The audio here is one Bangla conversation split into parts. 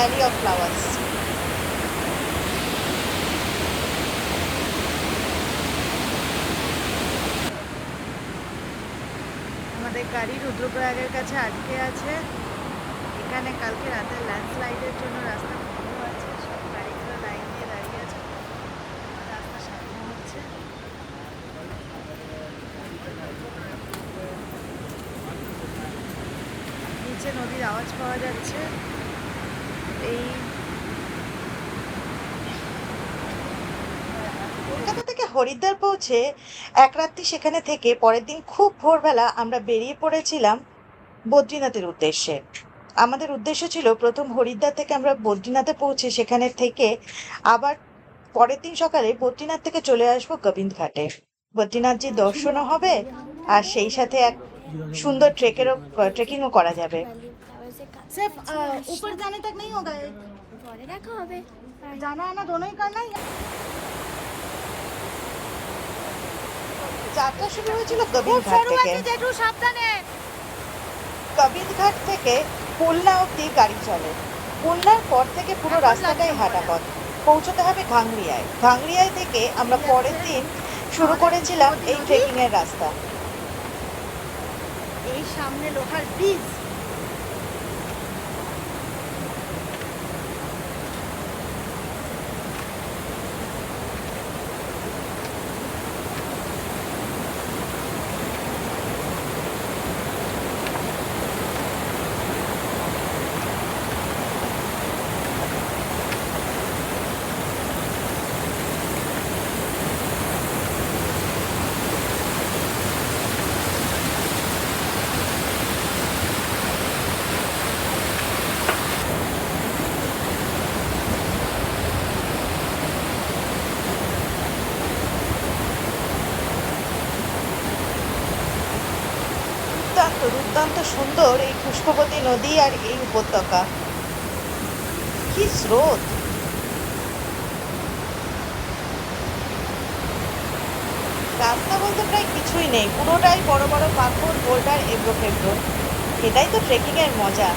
ভ্যালি অফ ফ্লাওয়ার্স আমাদের গাড়ি রুদ্রপ্রয়াগের কাছে আটকে আছে। এখানে কালকে রাতে ল্যান্ডস্লাইডের জন্য রাস্তা বন্ধ আছে সব গাড়িগুলো লাইন দিয়ে দাঁড়িয়ে আছে রাস্তা সাজানো হচ্ছে নিচে নদীর আওয়াজ পাওয়া যাচ্ছে এই কলকাতা থেকে হরিদ্বার পৌঁছে এক রাত্রি সেখানে থেকে পরের দিন খুব ভোরবেলা আমরা বেরিয়ে পড়েছিলাম বদ্রীনাথের উদ্দেশ্যে আমাদের উদ্দেশ্য ছিল প্রথম হরিদ্বার থেকে আমরা বদ্রীনাথে পৌঁছে সেখানে থেকে আবার পরের দিন সকালে বদ্রীনাথ থেকে চলে আসবো গোবিন্দ ঘাটে বদ্রীনাথজির দর্শনও হবে আর সেই সাথে এক সুন্দর ট্রেকেরও ট্রেকিংও করা যাবে सिर्फ अ, ऊपर जाने तक नहीं होगा পরে দেখা হবে जाना आना दोनों ही करना है যাত্রা শুরু হয়েছিল গোবিন্দ ঘাট থেকে। আছে জেঠু সাবধানে। গোবিন্দ ঘাট থেকে খুলনা অব্দি গাড়ি চলে। খুলনার পর থেকে পুরো রাস্তাটাই হাঁটা পথ। পৌঁছতে হবে ঘাংরিয়ায়। ঘাংরিয়ায় থেকে আমরা পরের দিন শুরু করেছিলাম এই ট্রেকিং এর রাস্তা। এই সামনে লোহার ব্রিজ সুন্দর এই পুষ্পবতী নদী আর এই উপত্যকা। কি স্রোত! রাস্তা বলতে প্রায় কিছুই নেই, পুরোটাই বড় বড় পাথর বোল্ডার এবড়ো খেবড়ো এটাই তো ট্রেকিংয়ের মজা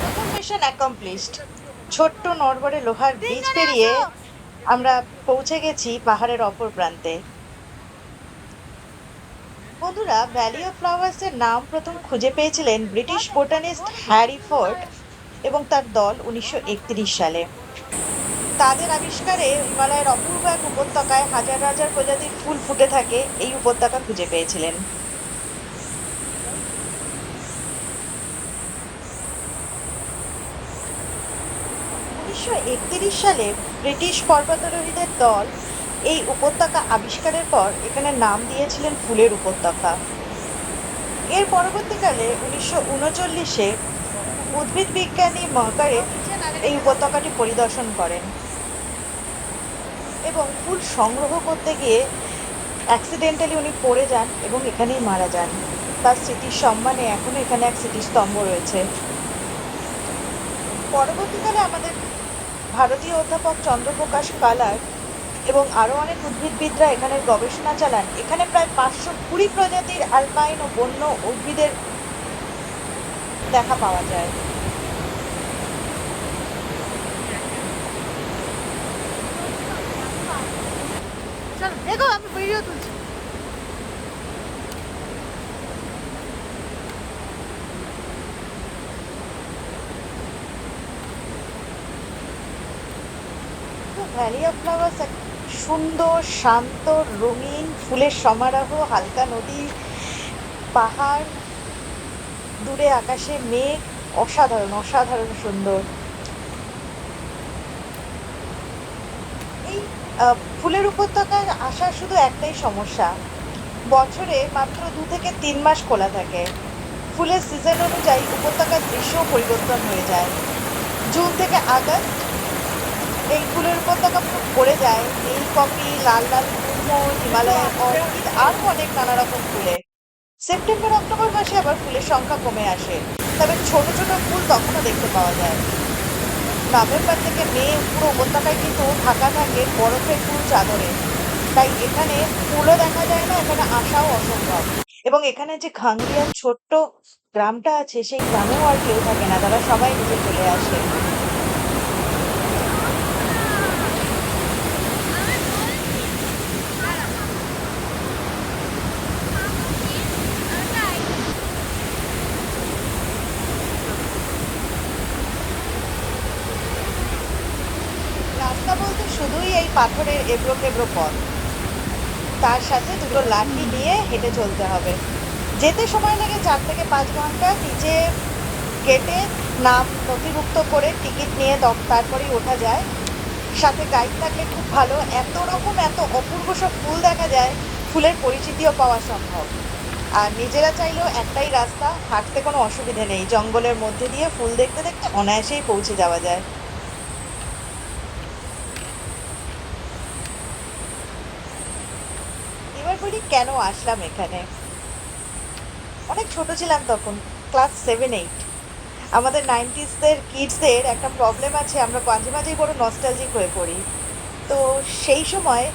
প্রথম মিশন অ্যাকমপ্লিশড ছোট্ট নড়বড়ে লোহার ব্রিজ পেরিয়ে আমরা পৌঁছে গেছি পাহাড়ের অপর প্রান্তে। বন্ধুরা ভ্যালি অফ ফ্লাওয়ার্সের নাম প্রথম খুঁজে পেয়েছিলেন ব্রিটিশ বোটানিস্ট হ্যারি ফোর্ড এবং তার দল উনিশশো একত্রিশ সালে। তাদের আবিষ্কারে হিমালয়ের অপূর্ব এক উপত্যকায় হাজার হাজার প্রজাতির ফুল ফুটে থাকে এই উপত্যকা খুঁজে পেয়েছিলেন। উনিশশো একত্রিশ সালে ব্রিটিশ পর্বতারোহীদের দল এই উপত্যকা আবিষ্কারের পর এখানে নাম দিয়েছিলেন ফুলের উপত্যকা। এর পরবর্তীকালে উনিশশো উনচল্লিশে উদ্ভিদ বিজ্ঞানী মহকারে এই উপত্যকাটি পরিদর্শন করেন এবং ফুল সংগ্রহ করতে গিয়ে অ্যাক্সিডেন্টালি উনি পড়ে যান এবং এখানেই মারা যান। তার স্মৃতির সম্মানে এখনও এখানে এক স্মৃতিস্তম্ভ রয়েছে। পরবর্তীকালে আমাদের ভারতীয় অধ্যাপক চন্দ্রপ্রকাশ কালার এবং আরও অনেক উদ্ভিদবিদরা এখানে গবেষণা চালান। এখানে প্রায় পাঁচশো কুড়ি প্রজাতির অ্যালপাইন ও বন্য উদ্ভিদের দেখা পাওয়া যায়। দেখো, আমি ভিডিও তুলছি। ভ্যালি অফ ফ্লাওয়ার্স, এক সুন্দর, শান্ত, রঙিন ফুলের সমারোহ, হালকা নদী, পাহাড়, দূরে আকাশে মেঘ, অসাধারণ অসাধারণ সুন্দর। এই ফুলের উপত্যকায় আসার শুধু একটাই সমস্যা। বছরে মাত্র দু থেকে তিন মাস খোলা থাকে। ফুলের সিজন অনুযায়ী উপত্যকার দৃশ্য পরিবর্তন হয়ে যায়। জুন থেকে আগস্ট এই ফুলের উপত্যকা পুরো ভরে যায়। নীল কপি, লাল লাল কুমো অর্কিড আরও অনেক নানা রকম ফুলে। সেপ্টেম্বর, অক্টোবর মাসে আবার ফুলের সংখ্যা কমে আসে, তবে ছোট ছোট ফুল তখনও দেখতে পাওয়া যায়। নভেম্বর থেকে মে পুরো উপত্যকায় কিন্তু ঢাকা থাকে বরফের ফুল চাদরে। তাই এখানে ফুলও দেখা যায় না, এখানে আসাও অসম্ভব। এবং এখানে যে খাঙ্গিয়ান ছোট্ট গ্রামটা আছে, সেই গ্রামেও আর কেউ থাকে না, তারা সবাই নিজে চলে আসে রাস্তা বলতে শুধুই এই পাথরের এবড়ো খেবড়ো পথ। তার সাথে দুটো লাঠি নিয়ে হেঁটে চলতে হবে। যেতে সময় লাগে চার থেকে পাঁচ ঘণ্টা নিচে কেটে নাম নথিভুক্ত করে টিকিট নিয়ে তারপরেই ওঠা যায়। সাথে গাইড থাকলে খুব ভালো। এত রকম, এত অপূর্ব সব ফুল দেখা যায়, ফুলের পরিচিতিও পাওয়া সম্ভব। আর নিজেরা চাইলেও একটাই রাস্তা, হাঁটতে কোনো অসুবিধে নেই। জঙ্গলের মধ্যে দিয়ে ফুল দেখতে দেখতে অনায়াসেই পৌঁছে যাওয়া যায়। বলি কেন আসলাম এখানে? অনেক ছোট ছিলাম তখন ক্লাস সেভেন এইট আমাদের নাইনটিসদের কিডসদের একটা প্রবলেম আছে, আমরা মাঝে মাঝেই বড় নস্টালজিক হয়ে পড়ি। তো সেই সময়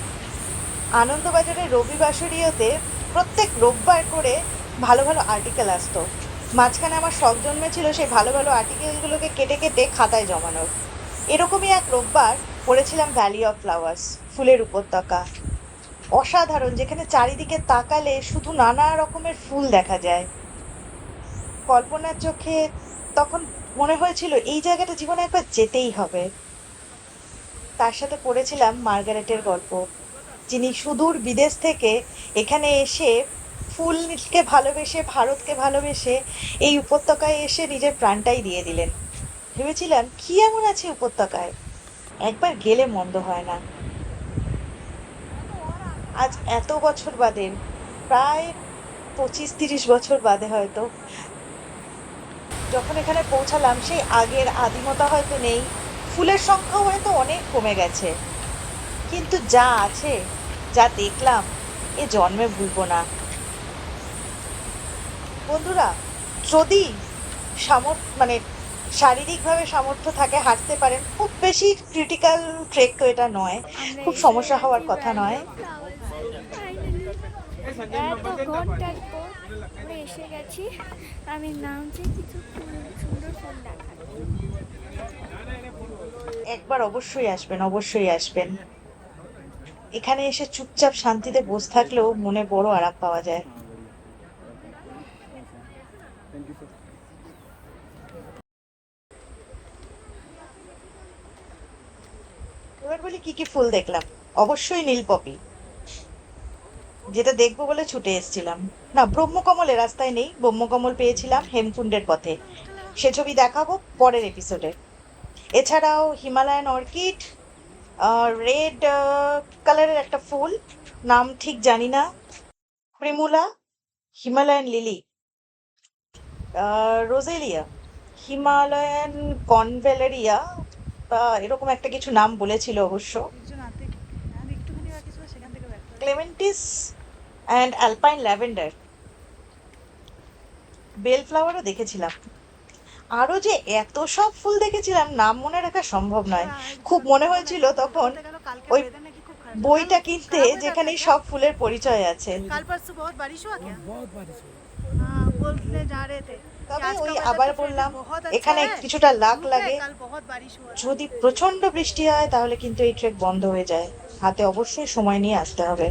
আনন্দবাজারের রবিবাসরীয়তে প্রত্যেক রোববার করে ভালো ভালো আর্টিকেল আসতো। মাঝখানে আমার শখ জন্মেছিল সেই ভালো ভালো আর্টিকেলগুলোকে কেটে কেটে খাতায় জমানোর। এরকমই এক রোববার পড়েছিলাম ভ্যালি অফ ফ্লাওয়ার্স ফুলের উপত্যকা। অসাধারণ, যেখানে চারিদিকে তাকালে শুধু নানা রকমের ফুল দেখা যায়। কল্পনার চোখে তখন মনে হয়েছিল, এই জায়গাটা জীবনে একবার যেতেই হবে। তার সাথে পড়েছিলাম মার্গারেটের গল্প। যিনি সুদূর বিদেশ থেকে এখানে এসে ফুলকে ভালোবেসে, ভারতকে ভালোবেসে এই উপত্যকায় এসে নিজের প্রাণটাই দিয়ে দিলেন। ভেবেছিলাম, কি এমন আছে উপত্যকায়? একবার গেলে মন্দ হয় না। আজ এত বছর বাদে প্রায় পঁচিশ তিরিশ বছর বাদে হয়তো। যখন এখানে পৌঁছালাম সেই আগের আদিমতা হয়তো নেই ফুলের সংখ্যাও হয়তো অনেক কমে গেছে। কিন্তু যা আছে যা দেখলাম এ জন্মে ভুলবো না। বন্ধুরা যদি সামর্থ মানে শারীরিকভাবে সামর্থ্য থাকে হাঁটতে পারেন খুব বেশি ক্রিটিক্যাল ট্রেক তো এটা নয়। খুব সমস্যা হওয়ার কথা নয়। এত ঘণ্টার পর আমরা এসে গেছি। আমি নামছি কিছু সুন্দর ফুল একবার অবশ্যই আসবেন অবশ্যই আসবেন। এখানে এসে চুপচাপ শান্তিতে বসে থাকলেও মনে বড় আরাম পাওয়া যায়। এবার বলি কি কি ফুল দেখলাম? অবশ্যই নীল পপি যেটা দেখব বলে ছুটে এসেছিলাম। না ব্রহ্মকমলে রাস্তায় নেই ব্রহ্মকমল পেয়েছিলাম হেমকুণ্ডের পথে। সে ছবি দেখাবো পরের এপিসোডে এছাড়াও হিমালয়ান অর্কিড রেড কালারের একটা ফুল নাম ঠিক জানি না। Primula Himalayan lily রোজেলিয়া Himalayan convallaria বা এরকম একটা কিছু নাম বলেছিল অবশ্য। ক্লেমেন্টিস অ্যান্ড অ্যালপাইন ল্যাভেন্ডার বেলফ্লাওয়ারও দেখেছিলাম। আরও যে এত সব ফুল দেখেছিলাম নাম মনে রাখা সম্ভব নয়। খুব মনে হয়েছিল তখন ওই বইটা কিনতে যেখানে সব ফুলের পরিচয় আছে। তবে ওই আবার বললাম এখানে কিছুটা লাখ লাগে। যদি প্রচণ্ড বৃষ্টি হয় তাহলে কিন্তু এই ট্রেক বন্ধ হয়ে যায়। হাতে অবশ্যই সময় নিয়ে আসতে হবে।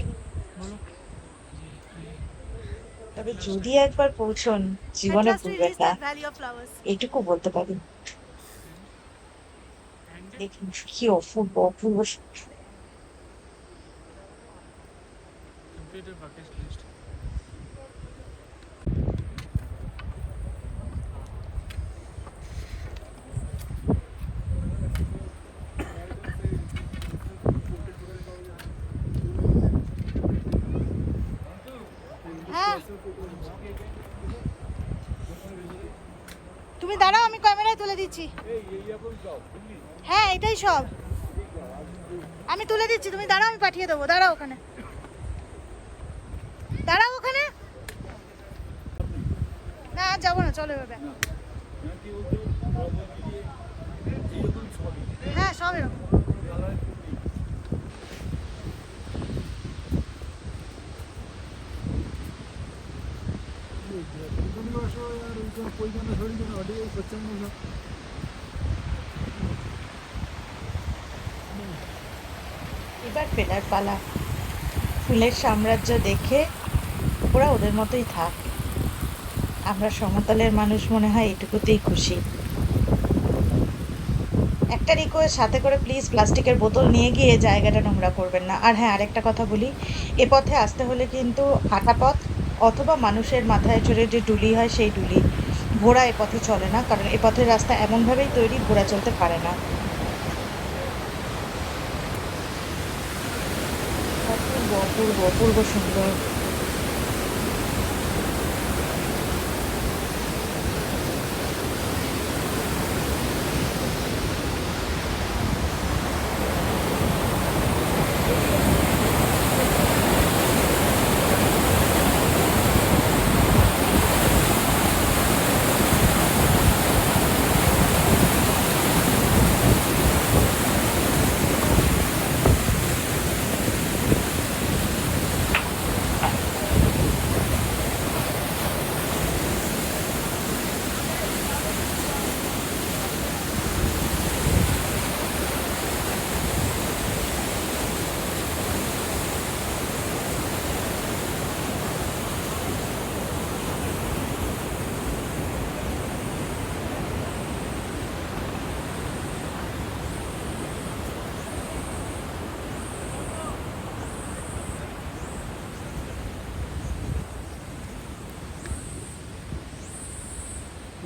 তবে যদি একবার পৌঁছন জীবনে ভুলবেন না. এইটুকু বলতে পারি। দেখুন কি অপূর্ব অপূর্ব। তুমি দাঁড়াও, আমি ক্যামেরায় তুলে দিচ্ছি। হ্যাঁ এটাই সব। আমি তুলে দিচ্ছি, তুমি দাঁড়াও, আমি পাঠিয়ে দেবো। দাঁড়াও ওখানে। দাঁড়াও ওখানে। না যাব না, চলো এভাবে। হ্যাঁ সব এরকম। এবার ফেরার পালা। ফুলের সাম্রাজ্য দেখে ওরা ওদের মতোই থাক। আমরা সমতলের মানুষ মনে হয় এটুকুতেই খুশি। একটা রিকোয়েস্ট, সাথে করে প্লিজ প্লাস্টিকের বোতল নিয়ে গিয়ে জায়গাটা নোংরা করবেন না। আর হ্যাঁ আরেকটা কথা বলি, এ পথে আসতে হলে কিন্তু হাঁটা পথ অথবা মানুষের মাথায় চড়ে যে ডুলি হয় সেই ডুলি। ঘোড়া এ পথে চলে না, কারণ এ পথের রাস্তা এমনভাবেই তৈরি, ঘোড়া চলতে পারে না। অপূর্ব অপূর্ব অপূর্ব সুন্দর।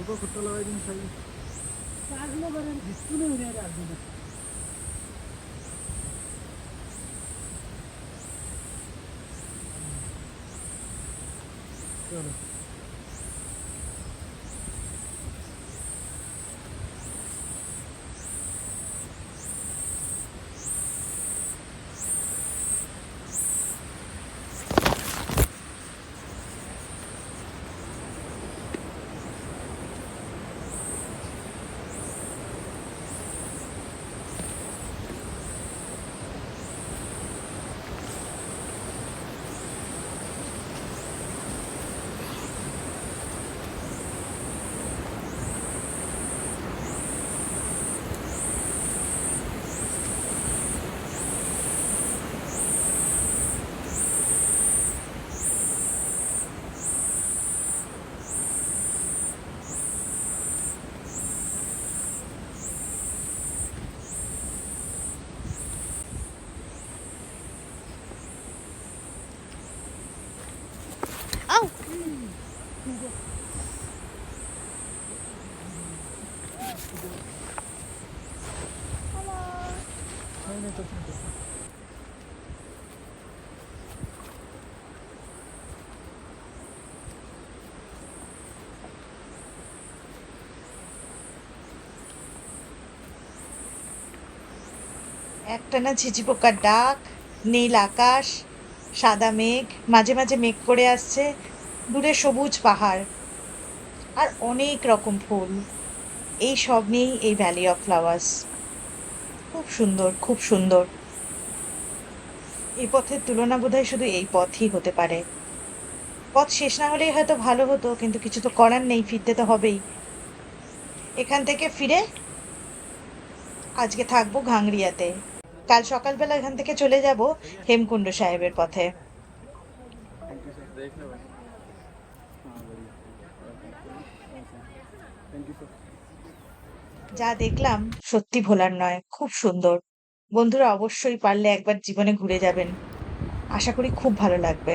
Kapı kurtulamaydın sayın. Sağına varan kısmını öyle herhalde. Şöyle. একটানা ঝিঝি পোকার ডাক, নীল আকাশ, সাদা মেঘ, মাঝে মাঝে মেঘ করে আসছে, দূরে সবুজ পাহাড় আর অনেক রকম ফুল। এই সব নিয়েই এই ভ্যালি অফ ফ্লাওয়ার্স খুব সুন্দর খুব সুন্দর। এই পথের তুলনা বোধহয় শুধু এই পথই হতে পারে। পথ শেষ না হলেই হয়তো ভালো হতো, কিন্তু কিছু তো করার নেই, ফিরতে তো হবেই। এখান থেকে ফিরে আজকে থাকব ঘাংরিয়াতে। কাল সকালবেলা এখান থেকে চলে যাব হেমকুণ্ড সাহেবের পথে। যা দেখলাম সত্যি ভোলার নয়, খুব সুন্দর। বন্ধুরা অবশ্যই পারলে একবার জীবনে ঘুরে যাবেন। আশা করি খুব ভালো লাগবে।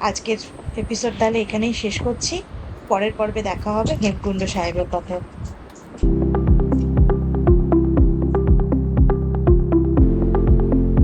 আজকের এপিসোড তাহলে এখানেই শেষ করছি। পরের পর্বে দেখা হবে হেমকুণ্ড সাহেবের পথে।